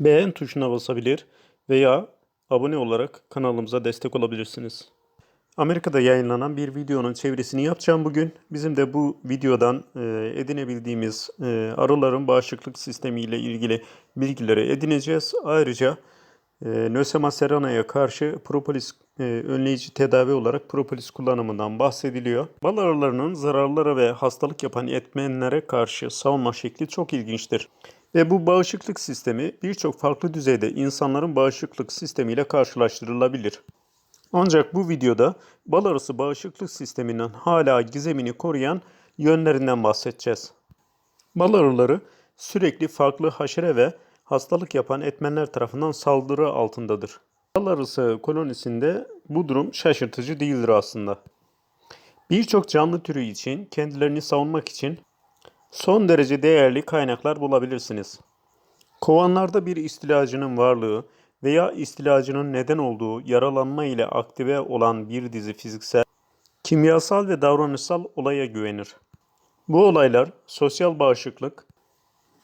Beğen tuşuna basabilir veya abone olarak kanalımıza destek olabilirsiniz. Amerika'da yayınlanan bir videonun çevirisini yapacağım bugün. Bizim de bu videodan e, edinebildiğimiz e, arıların bağışıklık sistemi ile ilgili bilgileri edineceğiz. Ayrıca Nösema serana'ya karşı propolis e, önleyici tedavi olarak propolis kullanımından bahsediliyor. Bal arılarının zararlara ve hastalık yapan etmenlere karşı savunma şekli çok ilginçtir. Ve bu bağışıklık sistemi birçok farklı düzeyde insanların bağışıklık sistemiyle karşılaştırılabilir. Ancak bu videoda bal arısı bağışıklık sisteminin hala gizemini koruyan yönlerinden bahsedeceğiz. Bal arıları sürekli farklı haşere ve hastalık yapan etmenler tarafından saldırı altındadır. Bal arısı kolonisinde bu durum şaşırtıcı değildir aslında. Birçok canlı türü için kendilerini savunmak için son derece değerli kaynaklar bulabilirsiniz. Kovanlarda bir istilacının varlığı veya istilacının neden olduğu yaralanma ile aktive olan bir dizi fiziksel, kimyasal ve davranışsal olaya güvenir. Bu olaylar sosyal bağışıklık,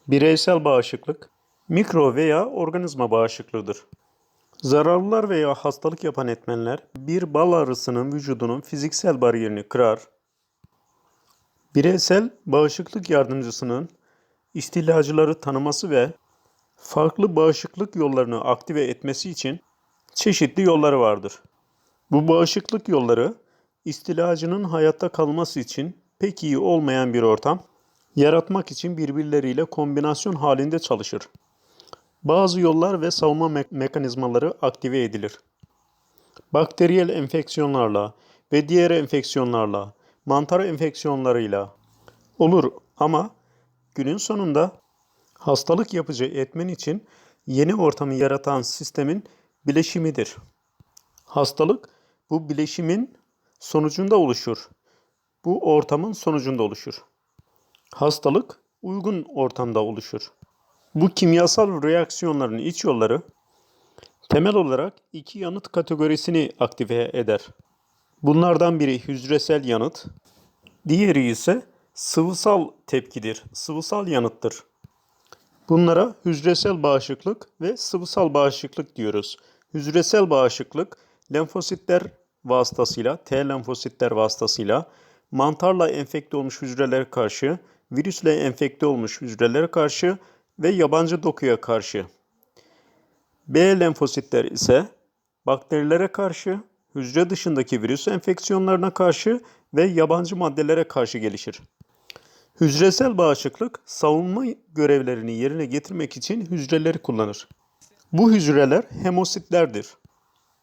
bireysel bağışıklık, mikro veya organizma bağışıklığıdır. Zararlılar veya hastalık yapan etmenler bir bal arısının vücudunun fiziksel bariyerini kırar, Bireysel bağışıklık yardımcısının istilacıları tanıması ve farklı bağışıklık yollarını aktive etmesi için çeşitli yolları vardır. Bu bağışıklık yolları istilacının hayatta kalması için pek iyi olmayan bir ortam yaratmak için birbirleriyle kombinasyon halinde çalışır. Bazı yollar ve savunma me- mekanizmaları aktive edilir. Bakteriyel enfeksiyonlarla ve diğer enfeksiyonlarla, mantar enfeksiyonlarıyla olur ama günün sonunda hastalık yapıcı etmen için yeni ortamı yaratan sistemin bileşimidir. Hastalık bu bileşimin sonucunda oluşur. Bu ortamın sonucunda oluşur. Hastalık uygun ortamda oluşur. Bu kimyasal reaksiyonların iç yolları temel olarak iki yanıt kategorisini aktive eder. Bunlardan biri hücresel yanıt, diğeri ise sıvısal tepkidir, sıvısal yanıttır. Bunlara hücresel bağışıklık ve sıvısal bağışıklık diyoruz. Hücresel bağışıklık lenfositler vasıtasıyla, T lenfositler vasıtasıyla mantarla enfekte olmuş hücrelere karşı, virüsle enfekte olmuş hücrelere karşı ve yabancı dokuya karşı. B lenfositler ise bakterilere karşı, hücre dışındaki virüs enfeksiyonlarına karşı ve yabancı maddelere karşı gelişir. Hücresel bağışıklık savunma görevlerini yerine getirmek için hücreleri kullanır. Bu hücreler hemositlerdir.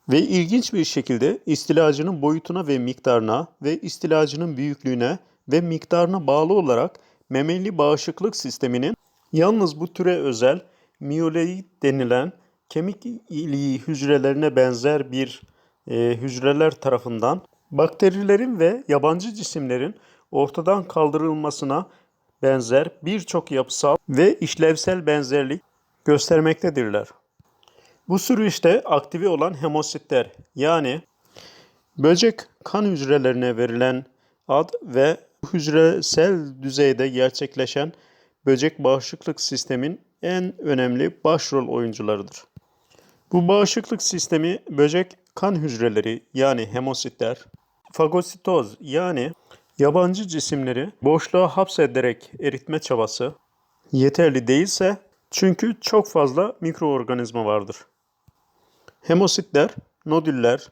Ve ilginç bir şekilde istilacının boyutuna ve miktarına ve istilacının büyüklüğüne ve miktarına bağlı olarak memeli bağışıklık sisteminin yalnız bu türe özel miyolit denilen kemik iliği hücrelerine benzer bir e, hücreler tarafından bakterilerin ve yabancı cisimlerin ortadan kaldırılmasına benzer birçok yapısal ve işlevsel benzerlik göstermektedirler. Bu süreçte aktive olan hemositler yani böcek kan hücrelerine verilen ad ve hücresel düzeyde gerçekleşen böcek bağışıklık sistemin en önemli başrol oyuncularıdır. Bu bağışıklık sistemi böcek kan hücreleri yani hemositler, fagositoz yani yabancı cisimleri boşluğa hapsederek eritme çabası yeterli değilse çünkü çok fazla mikroorganizma vardır. Hemositler, nodüller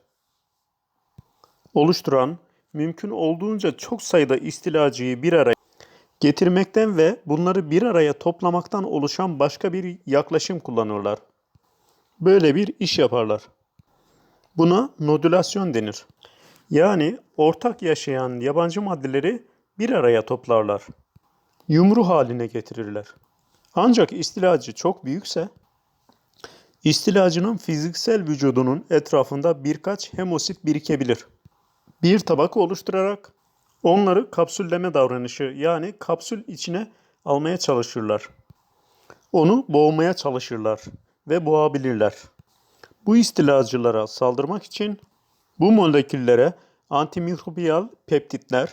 oluşturan mümkün olduğunca çok sayıda istilacıyı bir araya getirmekten ve bunları bir araya toplamaktan oluşan başka bir yaklaşım kullanırlar. Böyle bir iş yaparlar. Buna nodülasyon denir. Yani ortak yaşayan yabancı maddeleri bir araya toplarlar. Yumru haline getirirler. Ancak istilacı çok büyükse istilacının fiziksel vücudunun etrafında birkaç hemosit birikebilir. Bir tabaka oluşturarak onları kapsülleme davranışı yani kapsül içine almaya çalışırlar. Onu boğmaya çalışırlar ve boğabilirler. Bu istilacılara saldırmak için bu moleküllere antimikrobiyal peptitler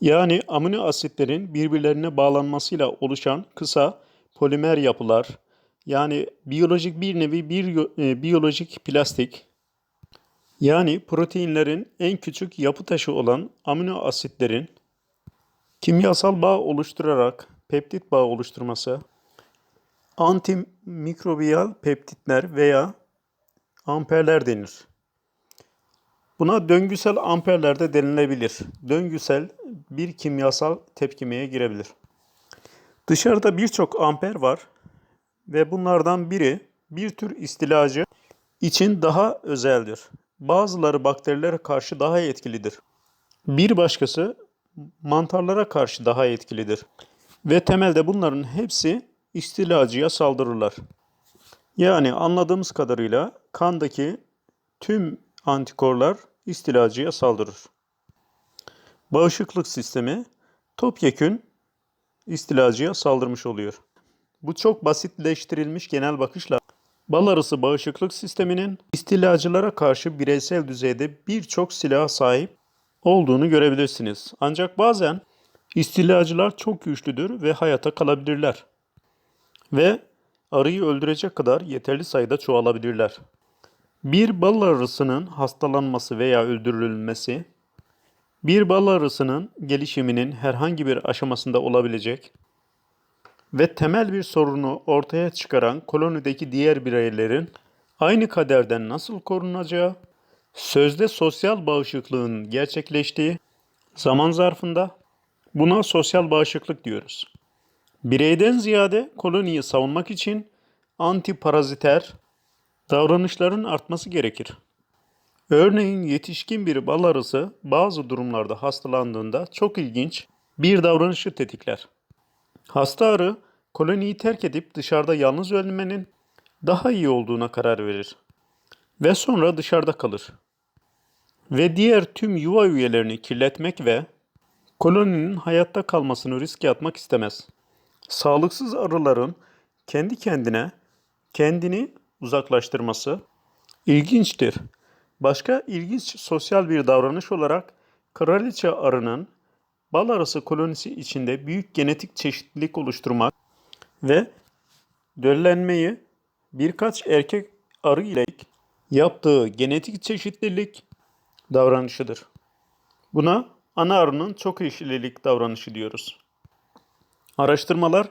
yani amino asitlerin birbirlerine bağlanmasıyla oluşan kısa polimer yapılar yani biyolojik bir nevi bir e, biyolojik plastik yani proteinlerin en küçük yapı taşı olan amino asitlerin kimyasal bağ oluşturarak peptit bağı oluşturması, antimikrobiyal peptitler veya amperler denir. Buna döngüsel amperler de denilebilir. Döngüsel bir kimyasal tepkimeye girebilir. Dışarıda birçok amper var ve bunlardan biri bir tür istilacı için daha özeldir. Bazıları bakterilere karşı daha etkilidir. Bir başkası mantarlara karşı daha etkilidir. Ve temelde bunların hepsi istilacıya saldırırlar. Yani anladığımız kadarıyla kandaki tüm antikorlar istilacıya saldırır. Bağışıklık sistemi topyekün istilacıya saldırmış oluyor. Bu çok basitleştirilmiş genel bakışla bal arısı bağışıklık sisteminin istilacılara karşı bireysel düzeyde birçok silaha sahip olduğunu görebilirsiniz. Ancak bazen istilacılar çok güçlüdür ve hayata kalabilirler. Ve arıyı öldürecek kadar yeterli sayıda çoğalabilirler. Bir bal arısının hastalanması veya öldürülmesi, bir bal arısının gelişiminin herhangi bir aşamasında olabilecek ve temel bir sorunu ortaya çıkaran kolonideki diğer bireylerin aynı kaderden nasıl korunacağı, sözde sosyal bağışıklığın gerçekleştiği zaman zarfında buna sosyal bağışıklık diyoruz. Bireyden ziyade koloniyi savunmak için antiparaziter davranışların artması gerekir. Örneğin yetişkin bir bal arısı bazı durumlarda hastalandığında çok ilginç bir davranışı tetikler. Hasta arı koloniyi terk edip dışarıda yalnız ölmenin daha iyi olduğuna karar verir. Ve sonra dışarıda kalır. Ve diğer tüm yuva üyelerini kirletmek ve koloninin hayatta kalmasını riske atmak istemez. Sağlıksız arıların kendi kendine kendini uzaklaştırması ilginçtir. Başka ilginç sosyal bir davranış olarak kraliçe arının bal arısı kolonisi içinde büyük genetik çeşitlilik oluşturmak ve döllenmeyi birkaç erkek arı ile yaptığı genetik çeşitlilik davranışıdır. Buna ana arının çok eşlilik davranışı diyoruz. Araştırmalar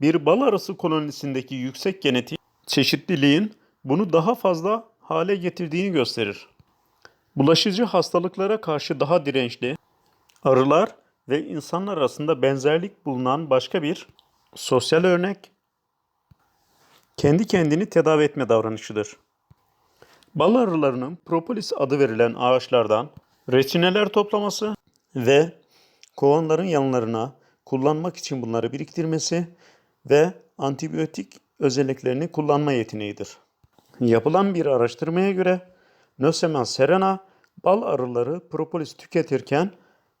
bir bal arısı kolonisindeki yüksek genetik çeşitliliğin bunu daha fazla hale getirdiğini gösterir. Bulaşıcı hastalıklara karşı daha dirençli arılar ve insanlar arasında benzerlik bulunan başka bir sosyal örnek kendi kendini tedavi etme davranışıdır. Bal arılarının propolis adı verilen ağaçlardan reçineler toplaması ve kovanların yanlarına kullanmak için bunları biriktirmesi ve antibiyotik özelliklerini kullanma yeteneğidir. Yapılan bir araştırmaya göre Nösemen serena bal arıları propolis tüketirken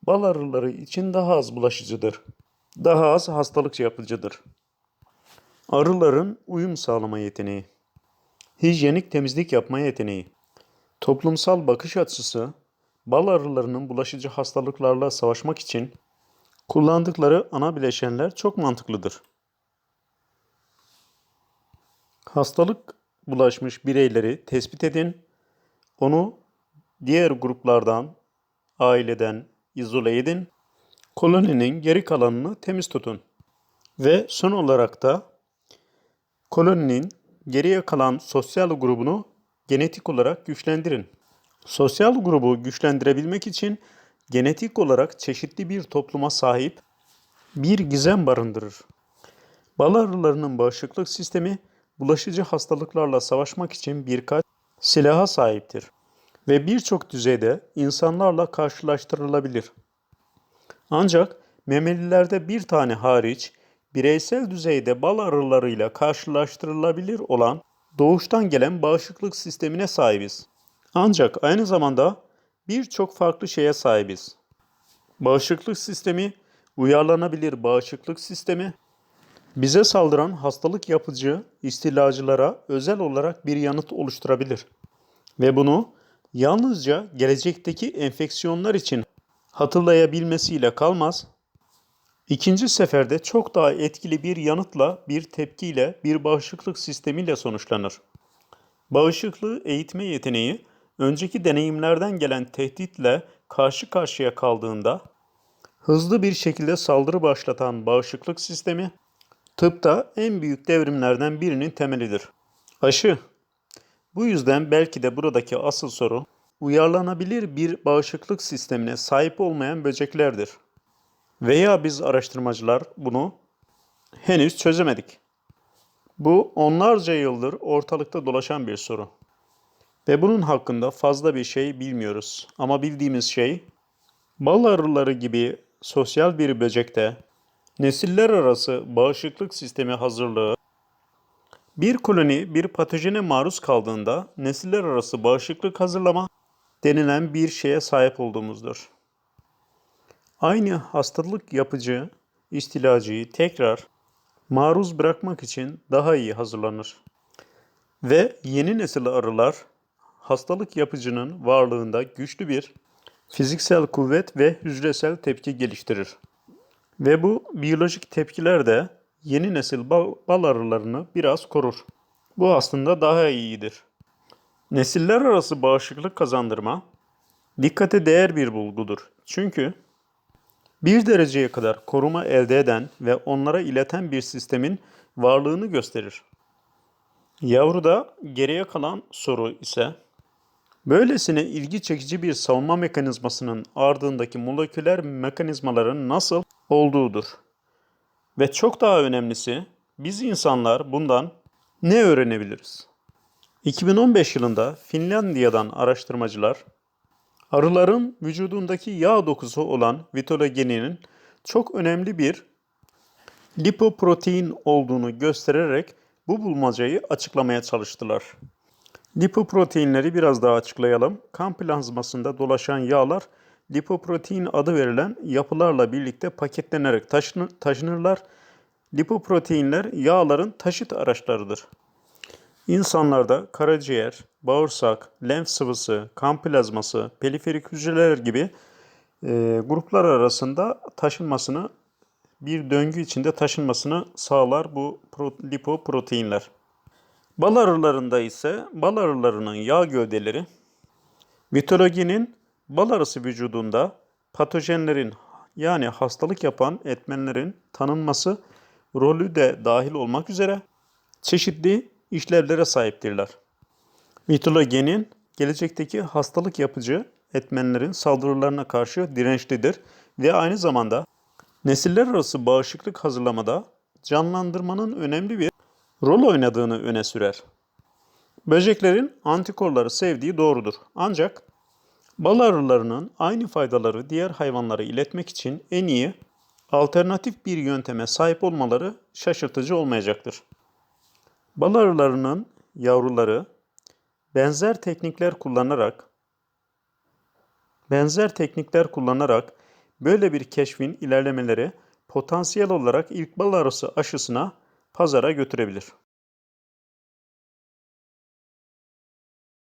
bal arıları için daha az bulaşıcıdır. Daha az hastalık yapıcıdır. Arıların uyum sağlama yeteneği. Hijyenik temizlik yapma yeteneği. Toplumsal bakış açısı bal arılarının bulaşıcı hastalıklarla savaşmak için kullandıkları ana bileşenler çok mantıklıdır. Hastalık bulaşmış bireyleri tespit edin. Onu diğer gruplardan, aileden izole edin. Koloninin geri kalanını temiz tutun. Ve son olarak da koloninin geriye kalan sosyal grubunu genetik olarak güçlendirin. Sosyal grubu güçlendirebilmek için genetik olarak çeşitli bir topluma sahip bir gizem barındırır. Bal arılarının bağışıklık sistemi bulaşıcı hastalıklarla savaşmak için birkaç silaha sahiptir ve birçok düzeyde insanlarla karşılaştırılabilir. Ancak memelilerde bir tane hariç bireysel düzeyde bal arılarıyla karşılaştırılabilir olan doğuştan gelen bağışıklık sistemine sahibiz. Ancak aynı zamanda birçok farklı şeye sahibiz. Bağışıklık sistemi, uyarlanabilir bağışıklık sistemi, bize saldıran hastalık yapıcı istilacılara özel olarak bir yanıt oluşturabilir. Ve bunu yalnızca gelecekteki enfeksiyonlar için hatırlayabilmesiyle kalmaz, İkinci seferde çok daha etkili bir yanıtla, bir tepkiyle, bir bağışıklık sistemiyle sonuçlanır. Bağışıklığı eğitme yeteneği, önceki deneyimlerden gelen tehditle karşı karşıya kaldığında hızlı bir şekilde saldırı başlatan bağışıklık sistemi, tıpta en büyük devrimlerden birinin temelidir. Aşı. Bu yüzden belki de buradaki asıl soru, uyarlanabilir bir bağışıklık sistemine sahip olmayan böceklerdir. Veya biz araştırmacılar bunu henüz çözemedik. Bu onlarca yıldır ortalıkta dolaşan bir soru. Ve bunun hakkında fazla bir şey bilmiyoruz. Ama bildiğimiz şey bal arıları gibi sosyal bir böcekte nesiller arası bağışıklık sistemi hazırlığı bir koloni bir patojene maruz kaldığında nesiller arası bağışıklık hazırlama denilen bir şeye sahip olduğumuzdur. Aynı hastalık yapıcı istilacıyı tekrar maruz bırakmak için daha iyi hazırlanır. Ve yeni nesil arılar hastalık yapıcının varlığında güçlü bir fiziksel kuvvet ve hücresel tepki geliştirir. Ve bu biyolojik tepkiler de yeni nesil bal, bal arılarını biraz korur. Bu aslında daha iyidir. Nesiller arası bağışıklık kazandırma dikkate değer bir bulgudur. Çünkü bir dereceye kadar koruma elde eden ve onlara ileten bir sistemin varlığını gösterir. Yavruda geriye kalan soru ise böylesine ilgi çekici bir savunma mekanizmasının ardındaki moleküler mekanizmaların nasıl olduğudur. Ve çok daha önemlisi biz insanlar bundan ne öğrenebiliriz? 2015 yılında Finlandiya'dan araştırmacılar arıların vücudundaki yağ dokusu olan vitologeninin çok önemli bir lipoprotein olduğunu göstererek bu bulmacayı açıklamaya çalıştılar. Lipoproteinleri biraz daha açıklayalım. Kan plazmasında dolaşan yağlar lipoprotein adı verilen yapılarla birlikte paketlenerek taşınır, taşınırlar. Lipoproteinler yağların taşıt araçlarıdır. İnsanlarda karaciğer, bağırsak, lenf sıvısı, kan plazması, periferik hücreler gibi e, gruplar arasında taşınmasını bir döngü içinde taşınmasını sağlar bu pro, lipoproteinler. Bal arılarında ise bal arılarının yağ gövdeleri vitologinin bal arısı vücudunda patojenlerin yani hastalık yapan etmenlerin tanınması rolü de dahil olmak üzere çeşitli işlevlere sahiptirler. Mitologenin gelecekteki hastalık yapıcı etmenlerin saldırılarına karşı dirençlidir ve aynı zamanda nesiller arası bağışıklık hazırlamada canlandırmanın önemli bir rol oynadığını öne sürer. Böceklerin antikorları sevdiği doğrudur. Ancak bal arılarının aynı faydaları diğer hayvanlara iletmek için en iyi alternatif bir yönteme sahip olmaları şaşırtıcı olmayacaktır. Bal arılarının yavruları benzer teknikler kullanarak benzer teknikler kullanarak böyle bir keşfin ilerlemeleri potansiyel olarak ilk bal arısı aşısına pazara götürebilir.